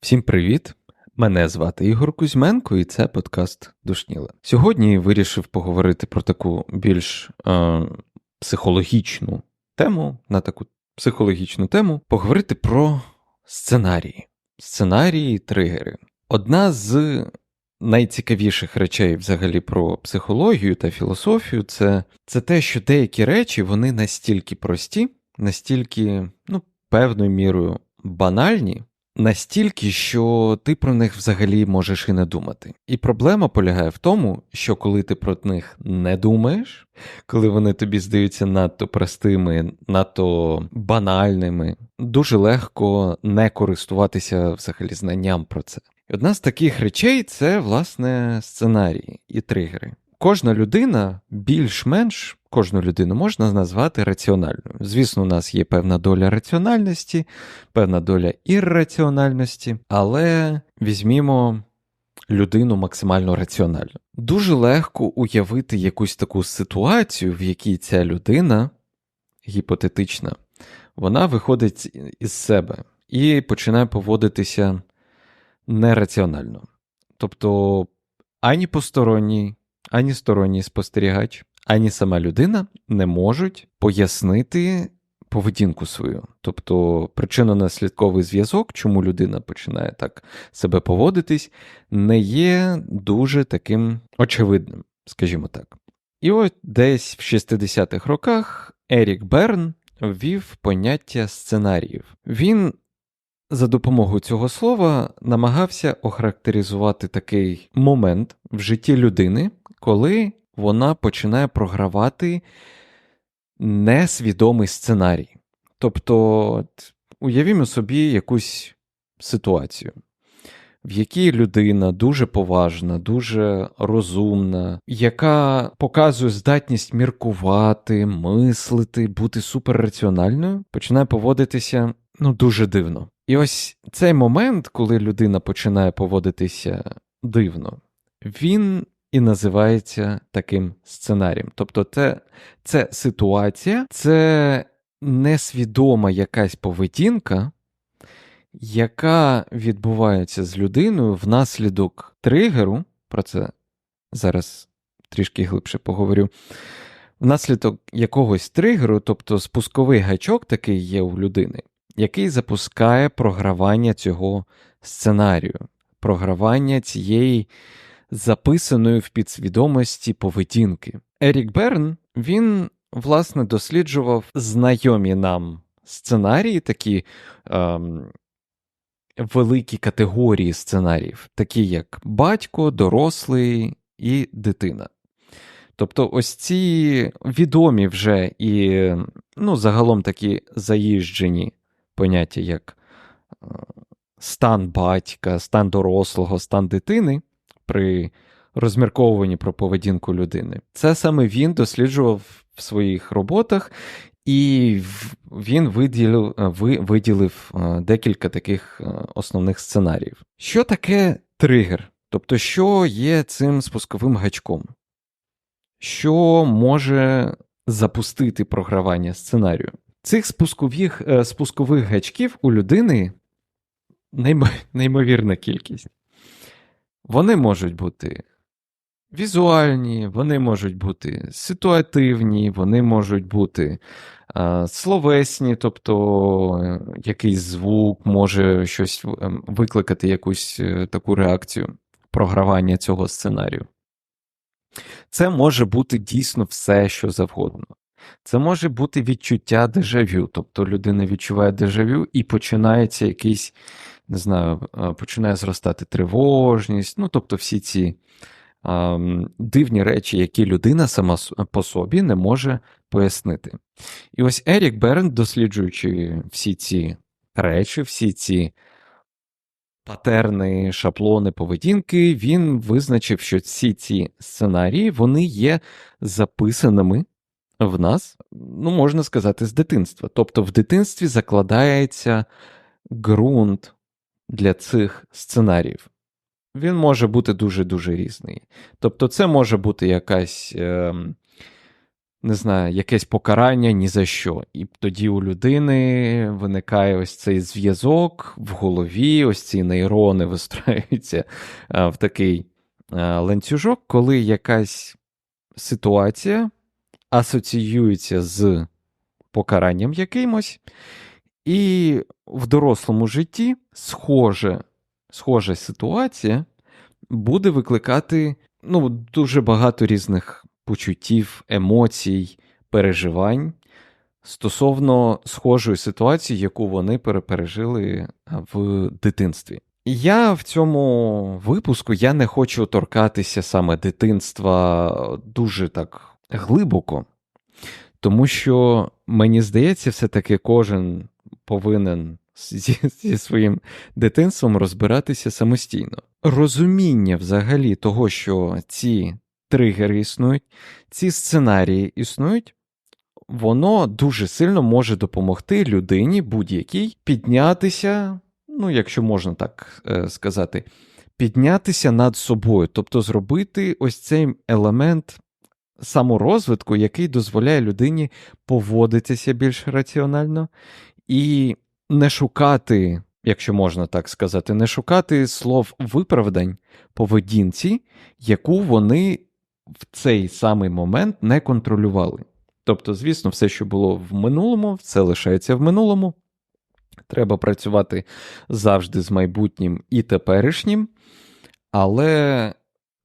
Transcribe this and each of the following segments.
Всім привіт! Мене звати Ігор Кузьменко, і це подкаст Душніла. Сьогодні вирішив поговорити про таку більш е, психологічну тему, на таку психологічну тему, поговорити про сценарії. Сценарії і тригери. Одна з найцікавіших речей взагалі про психологію та філософію це, це те, що деякі речі вони настільки прості, настільки, ну, певною мірою банальні, настільки, що ти про них взагалі можеш і не думати. І проблема полягає в тому, що коли ти про них не думаєш, коли вони тобі здаються надто простими, надто банальними, дуже легко не користуватися взагалі знанням про це. І одна з таких речей це, власне, сценарії і тригери. Кожна людина більш-менш кожну людину можна назвати раціональною. Звісно, у нас є певна доля раціональності, певна доля ірраціональності, але візьмімо людину максимально раціонально. Дуже легко уявити якусь таку ситуацію, в якій ця людина гіпотетична, вона виходить із себе і починає поводитися нераціонально. Тобто ані посторонній, ані сторонній спостерігач, ані сама людина не можуть пояснити поведінку свою. Тобто причинно-наслідковий зв'язок, чому людина починає так себе поводитись, не є дуже таким очевидним, скажімо так. І от десь в 60-х роках Ерік Берн ввів поняття сценаріїв. Він за допомогою цього слова намагався охарактеризувати такий момент в житті людини, коли вона починає програвати несвідомий сценарій. Тобто, уявімо собі якусь ситуацію, в якій людина дуже поважна, дуже розумна, яка показує здатність міркувати, мислити, бути суперраціональною, починає поводитися ну, дуже дивно. І ось цей момент, коли людина починає поводитися дивно, він і називається таким сценарієм. Тобто, це, це ситуація, це несвідома якась поведінка, яка відбувається з людиною внаслідок тригеру, про це зараз трішки глибше поговорю. Внаслідок якогось тригеру, тобто спусковий гачок такий є у людини, який запускає програвання цього сценарію, програвання цієї записаної в підсвідомості поведінки. Ерік Берн він, власне, досліджував знайомі нам сценарії, такі ем, великі категорії сценаріїв, такі як батько, дорослий і дитина. Тобто, ось ці відомі вже і ну, загалом такі заїжджені поняття, як е, стан батька, стан дорослого, стан дитини при розмірковуванні про поведінку людини. Це саме він досліджував в своїх роботах, і він виділив, виділив декілька таких основних сценаріїв. Що таке тригер? Тобто, що є цим спусковим гачком? Що може запустити програвання сценарію? Цих спускових е, спускових гачків у людини неймовірна кількість. Вони можуть бути візуальні, вони можуть бути ситуативні, вони можуть бути а, словесні, тобто е, якийсь звук може щось ем, викликати якусь е, таку реакцію програвання цього сценарію. Це може бути дійсно все, що завгодно. Це може бути відчуття дежавю, тобто людина відчуває дежавю і починається якийсь не знаю, починає зростати тривожність, ну тобто всі ці а, дивні речі, які людина сама по собі не може пояснити. І ось Ерік Берн, досліджуючи всі ці речі, всі ці патерни, шаблони поведінки, він визначив, що всі ці сценарії вони є записаними. В нас, ну, можна сказати, з дитинства. Тобто в дитинстві закладається ґрунт для цих сценаріїв. Він може бути дуже-дуже різний. Тобто, це може бути якась е, не знаю, якесь покарання ні за що. І тоді у людини виникає ось цей зв'язок в голові, ось ці нейрони вистраюються в такий ланцюжок, коли якась ситуація асоціюється з покаранням якимось, і в дорослому житті схоже, схожа ситуація буде викликати ну, дуже багато різних почуттів, емоцій, переживань стосовно схожої ситуації, яку вони пережили в дитинстві. Я в цьому випуску я не хочу торкатися саме дитинства дуже так глибоко, тому що мені здається, все-таки кожен повинен зі, зі своїм дитинством розбиратися самостійно. Розуміння взагалі того, що ці тригери існують, ці сценарії існують, воно дуже сильно може допомогти людині будь-якій піднятися, ну, якщо можна так е, сказати, піднятися над собою, тобто зробити ось цей елемент саморозвитку, який дозволяє людині поводитися більш раціонально і не шукати, якщо можна так сказати, не шукати слов виправдань поведінці, яку вони в цей самий момент не контролювали. Тобто, звісно, все, що було в минулому, все лишається в минулому. Треба працювати завжди з майбутнім і теперішнім, але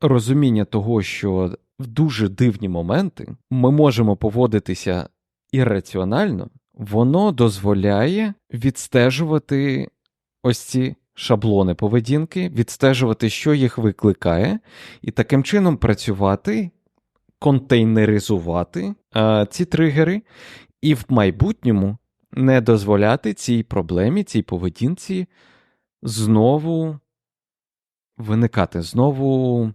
розуміння того, що в дуже дивні моменти ми можемо поводитися ірраціонально, воно дозволяє відстежувати ось ці шаблони поведінки, відстежувати, що їх викликає, і таким чином працювати, контейнеризувати е, ці тригери, і в майбутньому не дозволяти цій проблемі, цій поведінці знову виникати, знову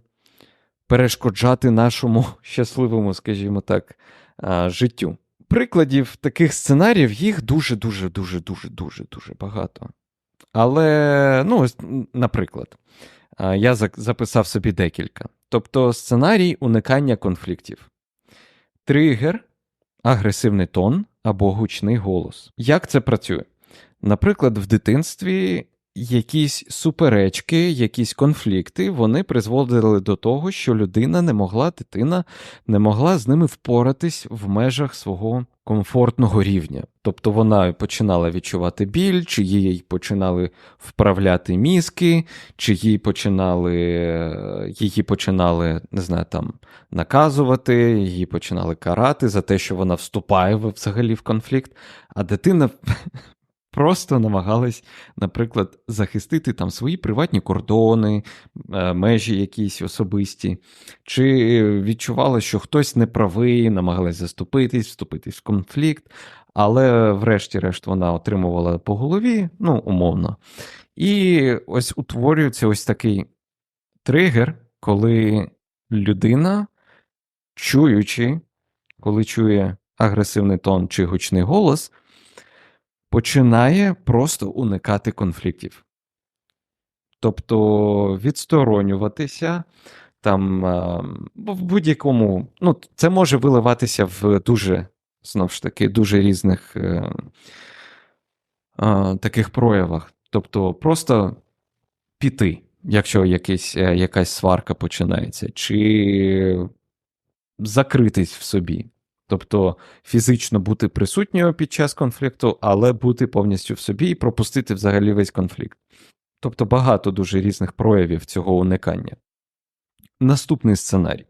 перешкоджати нашому щасливому, скажімо так, життю. Прикладів таких сценаріїв їх дуже дуже дуже дуже дуже дуже багато. Але, ну, наприклад, я записав собі декілька. Тобто сценарій уникання конфліктів, тригер, агресивний тон або гучний голос. Як це працює? Наприклад, в дитинстві якісь суперечки, якісь конфлікти, вони призводили до того, що людина не могла, дитина не могла з ними впоратись в межах свого комфортного рівня. Тобто вона починала відчувати біль, чи їй починали вправляти мізки, чи їй починали, її починали, не знаю, там наказувати, її починали карати за те, що вона вступає взагалі в конфлікт, а дитина просто намагались, наприклад, захистити там свої приватні кордони, е, межі якісь особисті, чи відчувала, що хтось неправий, намагалась заступитись, вступитись в конфлікт, але, врешті-решт, вона отримувала по голові, ну, умовно. І ось утворюється ось такий тригер, коли людина, чуючи, коли чує агресивний тон чи гучний голос, починає просто уникати конфліктів. Тобто відсторонюватися там в будь-якому, ну, це може виливатися в дуже, знову ж таки, дуже різних е, е, таких проявах. Тобто, просто піти, якщо якийсь, е, якась сварка починається, чи закритись в собі. Тобто фізично бути присутньою під час конфлікту, але бути повністю в собі і пропустити взагалі весь конфлікт. Тобто багато дуже різних проявів цього уникання. Наступний сценарій.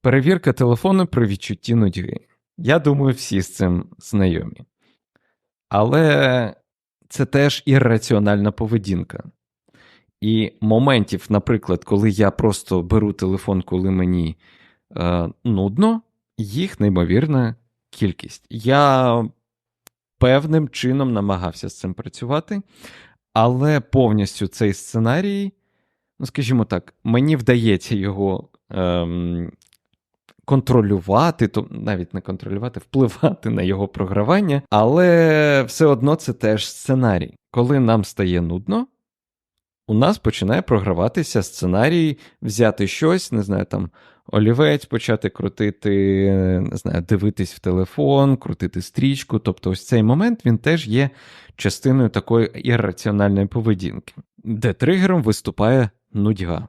Перевірка телефону при відчутті нудьги. Я думаю, всі з цим знайомі. Але це теж ірраціональна поведінка. І моментів, наприклад, коли я просто беру телефон, коли мені е, нудно їх неймовірна кількість. Я певним чином намагався з цим працювати, але повністю цей сценарій, ну, скажімо так, мені вдається його ем, контролювати, то навіть не контролювати, впливати на його програвання, але все одно це теж сценарій. Коли нам стає нудно, у нас починає програватися сценарій взяти щось, не знаю, там олівець почати крутити, не знаю, дивитись в телефон, крутити стрічку. Тобто, ось цей момент він теж є частиною такої ірраціональної поведінки, де тригером виступає нудьга.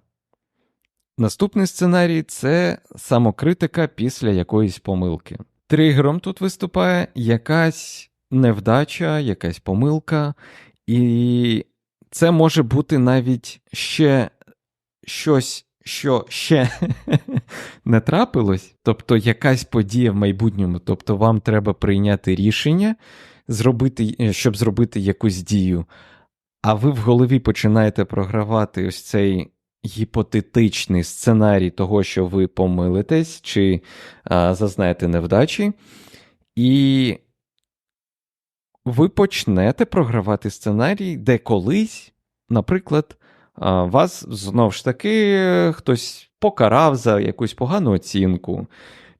Наступний сценарій це самокритика після якоїсь помилки. Тригером тут виступає якась невдача, якась помилка, і це може бути навіть ще щось, що ще не трапилось, тобто якась подія в майбутньому, тобто вам треба прийняти рішення, зробити, щоб зробити якусь дію, а ви в голові починаєте програвати ось цей гіпотетичний сценарій того, що ви помилитесь чи а, зазнаєте невдачі, і ви почнете програвати сценарій, де колись, наприклад, вас знову ж таки хтось покарав за якусь погану оцінку,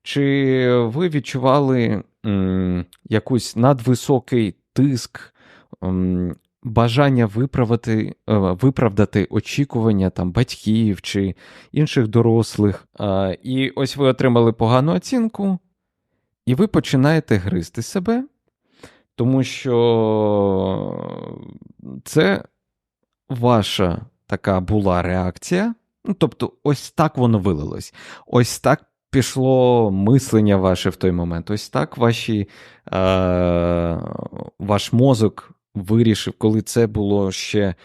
чи ви відчували м, якийсь надвисокий тиск. М, бажання виправити, е, виправдати очікування там батьків чи інших дорослих. І ось ви отримали погану оцінку, і ви починаєте гризти себе, тому що це ваша така була реакція. Ну, Тобто, ось так воно вилилось. Ось так. Пішло мислення ваше в той момент. Ось так ваші, е, ваш мозок вирішив, коли це було ще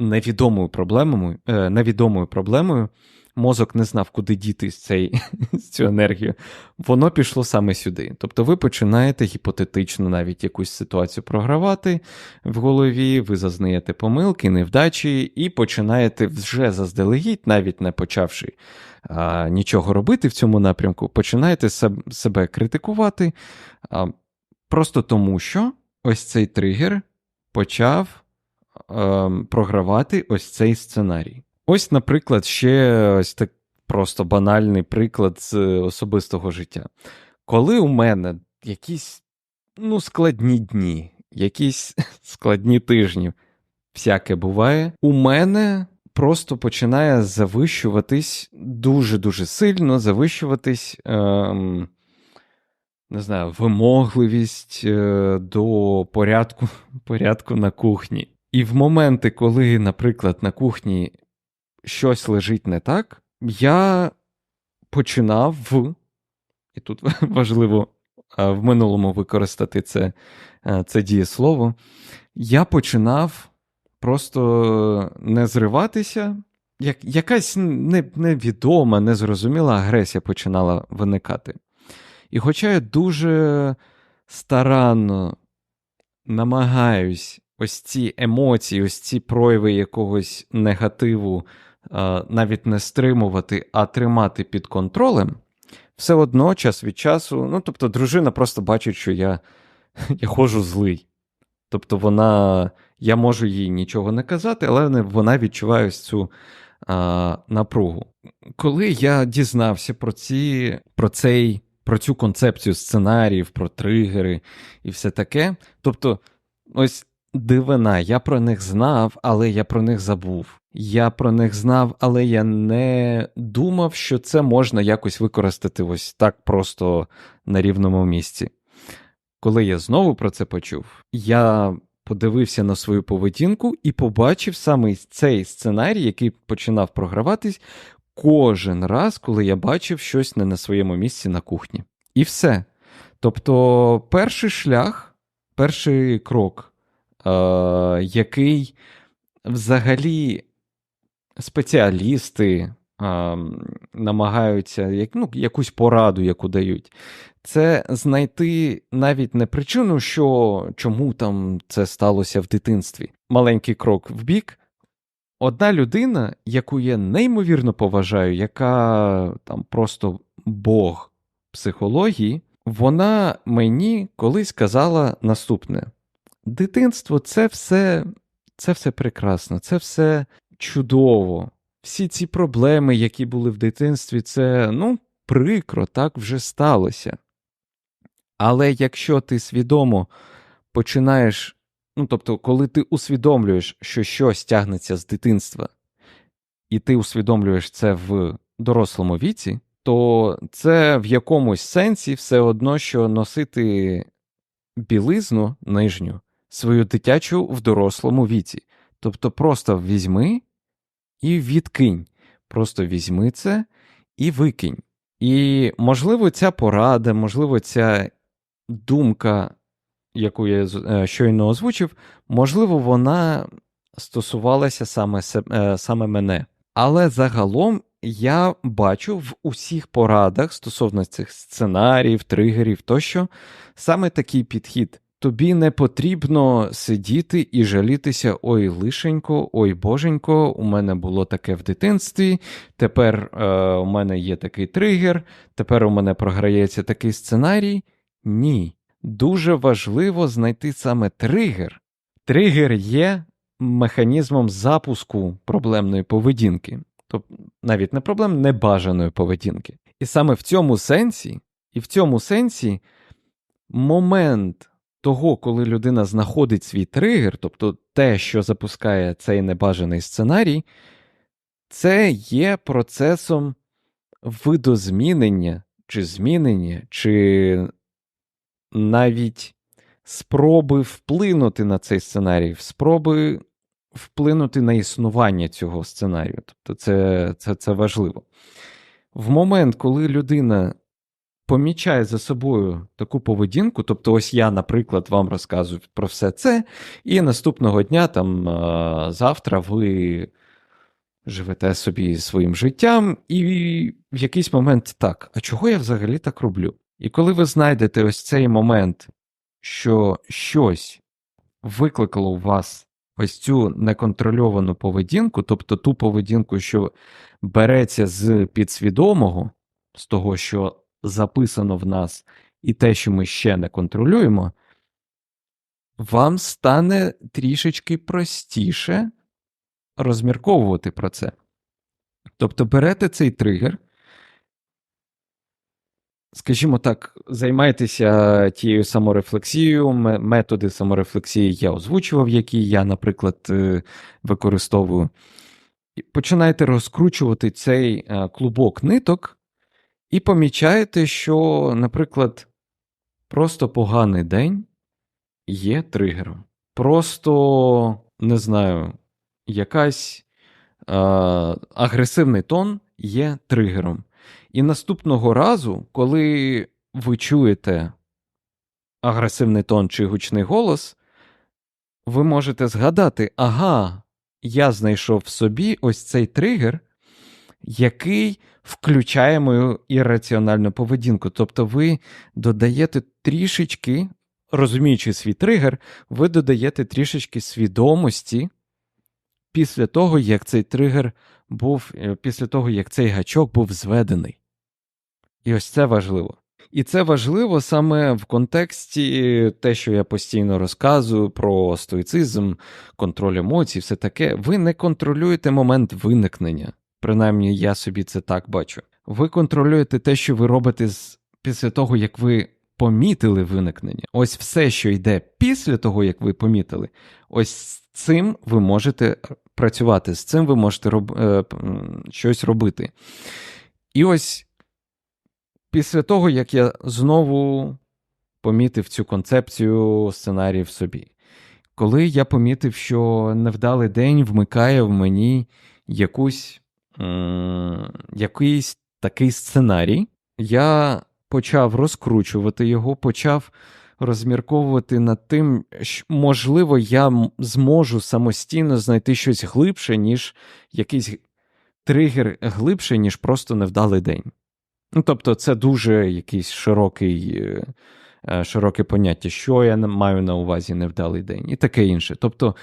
невідомою проблемою, е, невідомою проблемою, мозок не знав, куди діти цей, цю енергію, воно пішло саме сюди. Тобто ви починаєте гіпотетично навіть якусь ситуацію програвати в голові, ви зазнаєте помилки, невдачі, і починаєте вже заздалегідь, навіть не почавши а, нічого робити в цьому напрямку, починаєте себе критикувати. А, Просто тому, що ось цей тригер почав е, програвати ось цей сценарій. Ось, наприклад, ще ось так просто банальний приклад з особистого життя. Коли у мене якісь ну, складні дні, якісь складні тижні, всяке буває, у мене просто починає завищуватись дуже-дуже сильно завищуватись. Е, не знаю, вимогливість е, до порядку, порядку на кухні. І в моменти, коли, наприклад, на кухні щось лежить не так, я починав в, і тут важливо в минулому використати це е, це дієслово, я починав просто не зриватися. Як, Якась невідома, незрозуміла агресія починала виникати. І хоча я дуже старанно намагаюсь ось ці емоції, ось ці прояви якогось негативу навіть не стримувати, а тримати під контролем, все одно час від часу, ну тобто, дружина просто бачить, що я, я ходжу злий. Тобто, вона, я можу їй нічого не казати, але вона відчуває ось цю а, напругу. Коли я дізнався про ці, про цей про цю концепцію сценаріїв, про тригери і все таке. Тобто, ось дивина, я про них знав, але я про них забув. Я про них знав, але я не думав, що це можна якось використати ось так просто на рівному місці. Коли я знову про це почув, я подивився на свою поведінку і побачив саме цей сценарій, який починав програватись, кожен раз, коли я бачив щось не на своєму місці на кухні. І все. Тобто, перший шлях, перший крок, який взагалі спеціалісти е, намагаються як, ну, якусь пораду, яку дають, це знайти навіть не причину, що чому там це сталося в дитинстві. Маленький крок в бік, Одна людина, яку я неймовірно поважаю, яка там просто Бог психології, вона мені колись казала наступне: дитинство це все, це все прекрасно, це все чудово. Всі ці проблеми, які були в дитинстві, це ну, прикро, так вже сталося. Але якщо ти свідомо починаєш Ну, тобто, коли ти усвідомлюєш, що щось тягнеться з дитинства, і ти усвідомлюєш це в дорослому віці, то це в якомусь сенсі все одно, що носити білизну нижню свою дитячу в дорослому віці. Тобто просто візьми і відкинь. Просто візьми це і викинь. І, можливо, ця порада, можливо, ця думка, яку я е, щойно озвучив, можливо, вона стосувалася саме, е, саме мене. Але загалом я бачу в усіх порадах стосовно цих сценаріїв, тригерів тощо саме такий підхід. Тобі не потрібно сидіти і жалітися ой лишенько, ой боженько, у мене було таке в дитинстві, тепер е, у мене є такий тригер, тепер у мене програється такий сценарій. Ні. Дуже важливо знайти саме тригер. Тригер є механізмом запуску проблемної поведінки, тобто навіть не проблем небажаної поведінки. І саме в цьому сенсі, і в цьому сенсі момент того, коли людина знаходить свій тригер, тобто те, що запускає цей небажаний сценарій, це є процесом видозмінення чи змінення, чи навіть спроби вплинути на цей сценарій, спроби вплинути на існування цього сценарію. Тобто це, це, це важливо. В момент, коли людина помічає за собою таку поведінку, тобто, ось я, наприклад, вам розказую про все це, і наступного дня, там завтра, ви живете собі своїм життям, і в якийсь момент так, а чого я взагалі так роблю? І коли ви знайдете ось цей момент, що щось викликало у вас ось цю неконтрольовану поведінку, тобто ту поведінку, що береться з підсвідомого, з того, що записано в нас, і те, що ми ще не контролюємо, вам стане трішечки простіше розмірковувати про це. Тобто берете цей тригер, скажімо так, займайтеся тією саморефлексією, методи саморефлексії я озвучував, які я, наприклад, е, використовую. Починайте розкручувати цей е, клубок ниток, і помічаєте, що, наприклад, просто поганий день є тригером. Просто, не знаю, якась е, агресивний тон є тригером. І наступного разу, коли ви чуєте агресивний тон чи гучний голос, ви можете згадати, ага, я знайшов в собі ось цей тригер, який включає мою ірраціональну поведінку. Тобто ви додаєте трішечки, розуміючи свій тригер, ви додаєте трішечки свідомості після того, як цей тригер був, е, після того, як цей гачок був зведений. І ось це важливо. І це важливо саме в контексті те, що я постійно розказую про стоїцизм, контроль емоцій, все таке. Ви не контролюєте момент виникнення. Принаймні, я собі це так бачу. Ви контролюєте те, що ви робите з... після того, як ви помітили виникнення. Ось все, що йде після того, як ви помітили, ось цим ви можете працювати, з цим ви можете роб... Е, щось робити. І ось після того, як я знову помітив цю концепцію сценарію в собі, коли я помітив, що невдалий день вмикає в мені якусь, м- якийсь такий сценарій, я почав розкручувати його, почав розмірковувати над тим, що, можливо, я зможу самостійно знайти щось глибше, ніж якийсь тригер глибше, ніж просто невдалий день. Ну, Тобто, це дуже якийсь широкий, е, е, широке поняття, що я маю на увазі невдалий день, і таке інше. Тобто,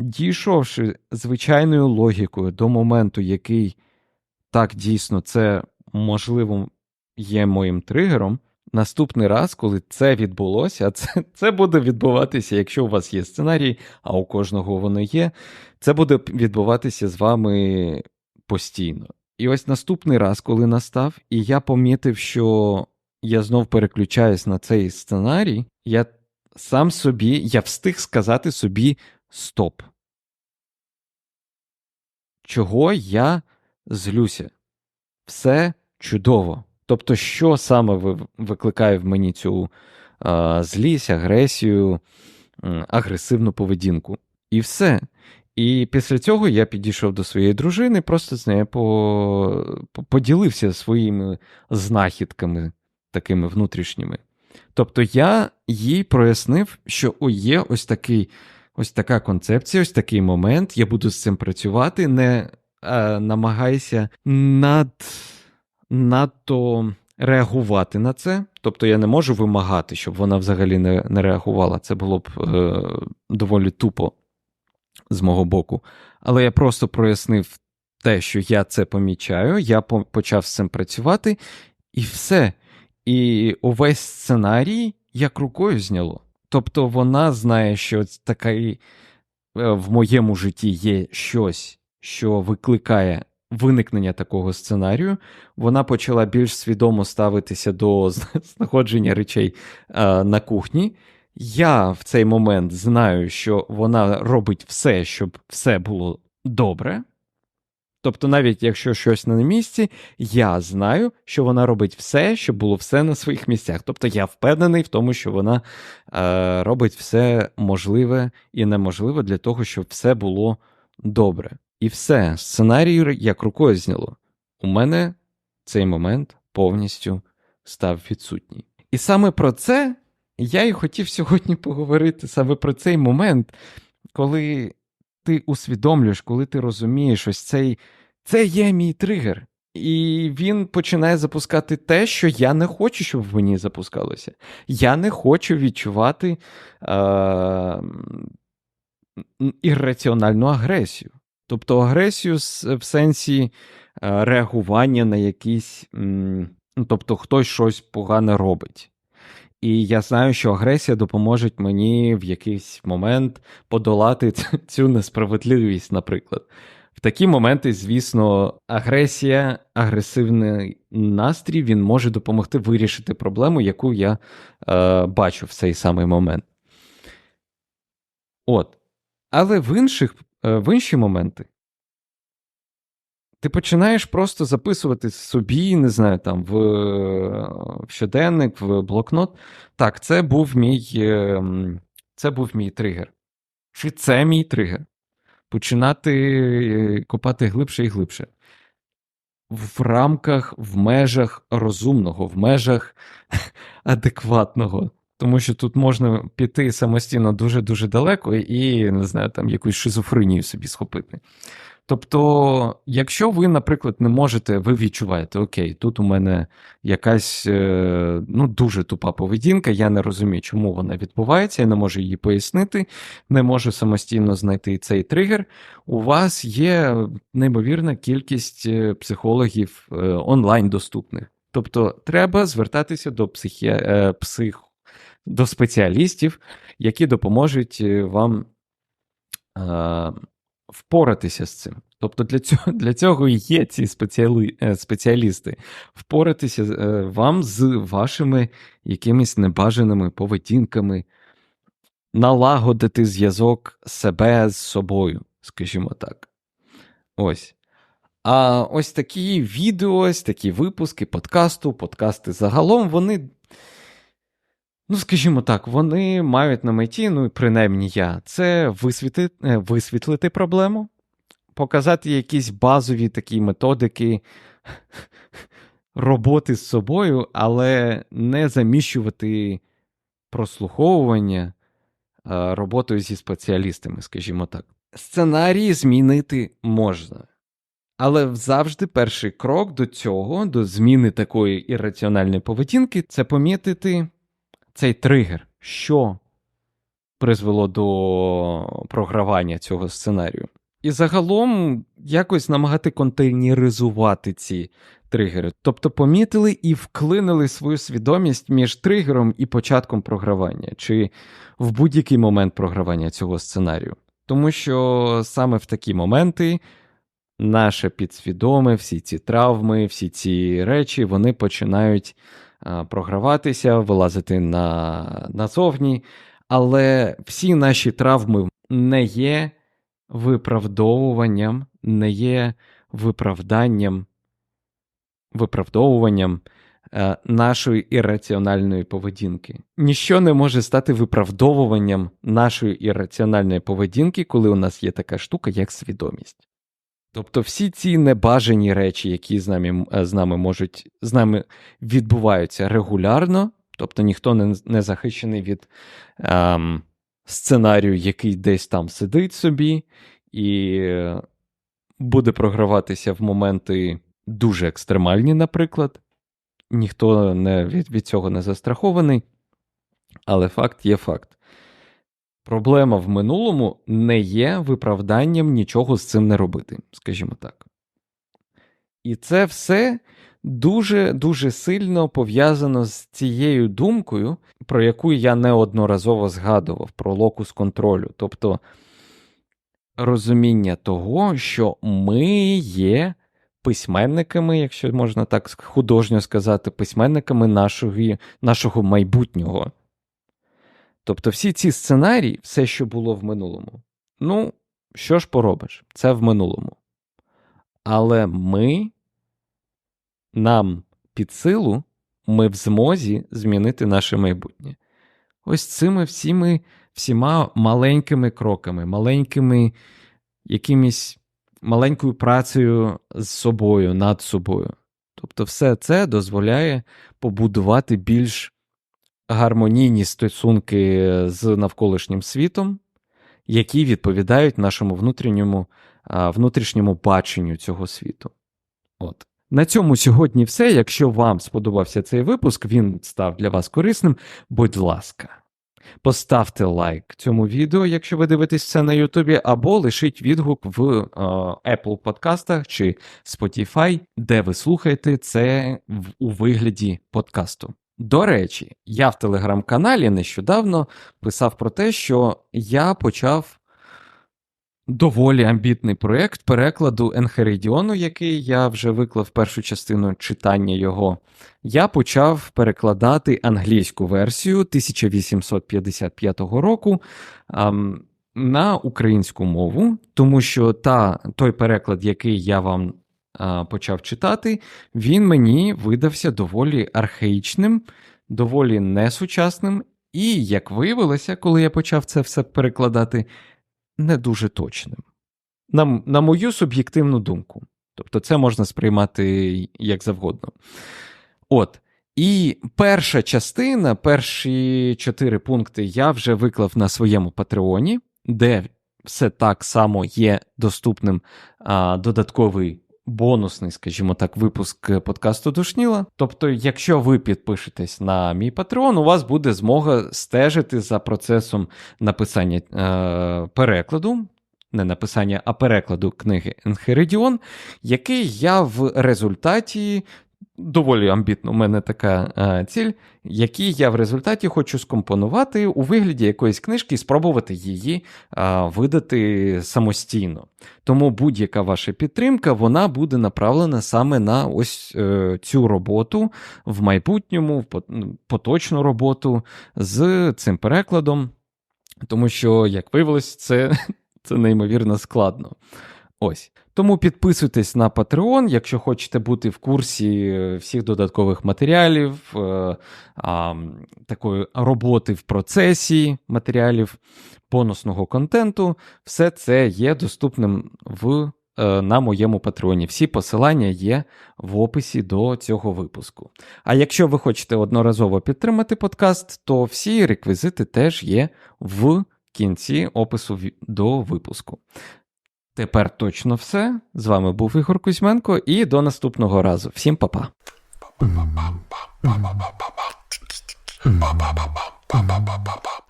дійшовши звичайною логікою до моменту, який так дійсно це можливо є моїм тригером, наступний раз, коли це відбулося, це, це буде відбуватися, якщо у вас є сценарій, а у кожного воно є, це буде відбуватися з вами постійно. І ось наступний раз, коли настав, і я помітив, що я знов переключаюсь на цей сценарій, я сам собі, я встиг сказати собі стоп. Чого я злюся? Все чудово. Тобто, що саме викликає в мені цю а, злість, агресію, агресивну поведінку? І все. І після цього я підійшов до своєї дружини, просто з нею по... поділився своїми знахідками, такими внутрішніми. Тобто я їй прояснив, що є ось такий, ось така концепція, ось такий момент, я буду з цим працювати, не е, намагайся над, надто реагувати на це. Тобто я не можу вимагати, щоб вона взагалі не не реагувала. Це було б е, доволі тупо з мого боку. Але я просто прояснив те, що я це помічаю, я почав з цим працювати, і все. І увесь сценарій як рукою зняло. Тобто вона знає, що такий е, в моєму житті є щось, що викликає виникнення такого сценарію. Вона почала більш свідомо ставитися до знаходження речей е, на кухні. Я в цей момент знаю, що вона робить все, щоб все було добре. Тобто, навіть якщо щось не на місці, я знаю, що вона робить все, щоб було все на своїх місцях. Тобто я впевнений в тому, що вона е, робить все можливе і неможливе для того, щоб все було добре. І все, сценарій як рукою зняло. У мене цей момент повністю став відсутній. І саме про це я і хотів сьогодні поговорити, саме про цей момент, коли ти усвідомлюєш, коли ти розумієш, ось цей це є мій тригер. І він починає запускати те, що я не хочу, щоб в мені запускалося. Я не хочу відчувати е- ірраціональну агресію. Тобто агресію в сенсі е реагування на якісь, ну, тобто хтось щось погане робить. І я знаю, що агресія допоможе мені в якийсь момент подолати цю несправедливість, наприклад. В такі моменти, звісно, агресія, агресивний настрій він може допомогти вирішити проблему, яку я е, бачу в цей самий момент. От. Але в інших, е, в інші моменти ти починаєш просто записувати собі, не знаю, там в, в щоденник, в блокнот. Так, це був мій ем, це був мій тригер. Чи це мій тригер? Починати е, копати глибше і глибше. В рамках, в межах розумного, в межах адекватного. Тому що тут можна піти самостійно дуже-дуже далеко і, не знаю, там якусь шизофренію собі схопити. Тобто, якщо ви, наприклад, не можете, ви відчуваєте, окей, тут у мене якась е, ну, дуже тупа поведінка, я не розумію, чому вона відбувається, я не можу її пояснити, не можу самостійно знайти цей тригер. У вас є неймовірна кількість е, психологів е, онлайн доступних. Тобто, треба звертатися до психі... псих... до спеціалістів, які допоможуть вам впоратися з цим. Тобто для цього для цього і є ці спеціали, е, спеціалісти, впоратися е, вам з вашими якимись небажаними поведінками, налагодити зв'язок себе з собою, скажімо так. Ось. А ось такі відео, ось такі випуски подкасту, подкасти загалом, вони Ну, скажімо так, вони мають на меті, ну принаймні я, це висвітлити, е, висвітлити проблему, показати якісь базові такі методики роботи з собою, але не заміщувати прослуховування роботою зі спеціалістами, скажімо так. Сценарії змінити можна. Але завжди перший крок до цього, до зміни такої ірраціональної поведінки, це помітити цей тригер, що призвело до програвання цього сценарію. І загалом якось намагати контейнеризувати ці тригери. Тобто помітили і вклинили свою свідомість між тригером і початком програвання, чи в будь-який момент програвання цього сценарію. Тому що саме в такі моменти наше підсвідоме, всі ці травми, всі ці речі, вони починають програватися, вилазити на, назовні. Але всі наші травми не є виправдовуванням, не є виправданням, виправдовуванням е, нашої ірраціональної поведінки. Ніщо не може стати виправдовуванням нашої ірраціональної поведінки, коли у нас є така штука, як свідомість. Тобто всі ці небажані речі, які з нами е, з нами можуть з нами відбуваються регулярно, тобто ніхто не не захищений від ем, сценарію, який десь там сидить собі, і буде програватися в моменти дуже екстремальні, наприклад. Ніхто не, від, від цього не застрахований, але факт є факт. Проблема в минулому не є виправданням нічого з цим не робити, скажімо так. І це все дуже-дуже сильно пов'язано з цією думкою, про яку я неодноразово згадував, про локус контролю. Тобто розуміння того, що ми є письменниками, якщо можна так художньо сказати, письменниками нашого, нашого майбутнього. Тобто, всі ці сценарії, все, що було в минулому, ну, що ж поробиш, це в минулому. Але ми, нам під силу, ми в змозі змінити наше майбутнє. Ось цими всіми всіма маленькими кроками, маленькими якимись маленькою працею з собою, над собою. Тобто, все це дозволяє побудувати більш гармонійні стосунки з навколишнім світом, які відповідають нашому внутрішньому внутрішньому баченню цього світу. От. На цьому сьогодні все. Якщо вам сподобався цей випуск, він став для вас корисним. Будь ласка. Поставте лайк цьому відео, якщо ви дивитесь це на Ютубі, або лишіть відгук в е, Apple подкастах чи Spotify, де ви слухаєте це у вигляді подкасту. До речі, я в телеграм-каналі нещодавно писав про те, що я почав доволі амбітний проєкт перекладу Енхеридіону, який я вже виклав першу частину читання його. Я почав перекладати англійську версію 1855 року ам, на українську мову, тому що та, той переклад, який я вам почав читати, він мені видався доволі архаїчним, доволі несучасним. І, як виявилося, коли я почав це все перекладати, не дуже точним. На, на мою суб'єктивну думку. Тобто, це можна сприймати як завгодно. От. І перша частина, перші чотири пункти я вже виклав на своєму патреоні, де все так само є доступним а, додатковий бонусний, скажімо так, випуск подкасту Душніла. Тобто, якщо ви підпишетесь на мій патреон, у вас буде змога стежити за процесом написання е, перекладу. Не написання, а перекладу книги Енхеридіон, який я в результаті доволі амбітно у мене така а, ціль, які я в результаті хочу скомпонувати у вигляді якоїсь книжки і спробувати її а, видати самостійно. Тому будь-яка ваша підтримка вона буде направлена саме на ось е, цю роботу в майбутньому, в ну, поточну роботу з цим перекладом. Тому що, як виявилось, це, це неймовірно складно. Ось. Тому підписуйтесь на Patreon, якщо хочете бути в курсі е, всіх додаткових матеріалів, е, такої роботи в процесі матеріалів, бонусного контенту. Все це є доступним в. Е, на моєму патреоні. Всі посилання є в описі до цього випуску. А якщо ви хочете одноразово підтримати подкаст, то всі реквізити теж є в кінці опису до випуску. Тепер точно все. З вами був Ігор Кузьменко, і до наступного разу. Всім па-па. Ba ba ba ba ba ba ba ba ba ba ba ba ba ba ba ba